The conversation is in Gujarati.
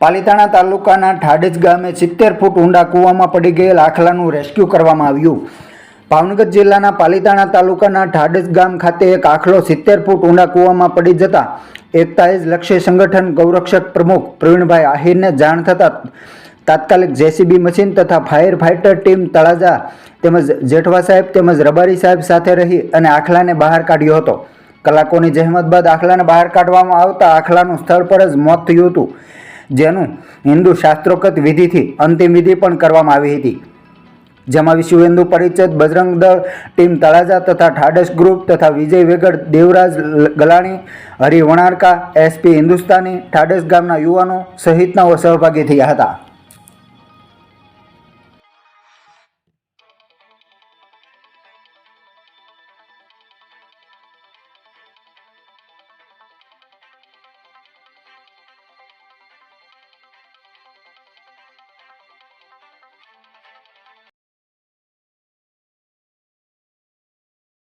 પાલીતાણા તાલુકાના ઠાડજ ગામે સિત્તેર ફૂટ ઊંડા કૂવામાં પડી ગયેલ આખલાનું રેસ્ક્યુ કરવામાં આવ્યું. ભાવનગર જિલ્લાના પાલીતાણા તાલુકાના ઠાડજ ગામ ખાતે એક આખલો સિત્તેર ફૂટ ઊંડા કૂવામાં પડી જતા એકતાઈજ લક્ષ્ય સંગઠન ગૌરક્ષક પ્રમુખ પ્રવીણભાઈ આહિરને જાણ થતાં તાત્કાલિક જેસીબી મશીન તથા ફાયર ફાઇટર ટીમ તળાજા તેમજ જેઠવા સાહેબ તેમજ રબારી સાહેબ સાથે રહી અને આખલાને બહાર કાઢ્યો હતો. કલાકોની જહેમત બાદ આખલાને બહાર કાઢવામાં આવતા આખલાનું સ્થળ પર જ મોત થયું હતું. જેનું હિન્દુ શાસ્ત્રોક્ત વિધિથી અંતિમ વિધિ પણ કરવામાં આવી હતી. જેમાં વિશ્વ હિન્દુ પરિષદ, બજરંગ દળ, ટીમ તળાજા તથા ઠાડસ ગ્રુપ તથા વિજય વેગડ, દેવરાજ ગલાણી, હરિ વણારકા એસપી હિન્દુસ્તાની, ઠાડસ ગામના યુવાનો સહિતનાઓ સહભાગી થયા હતા.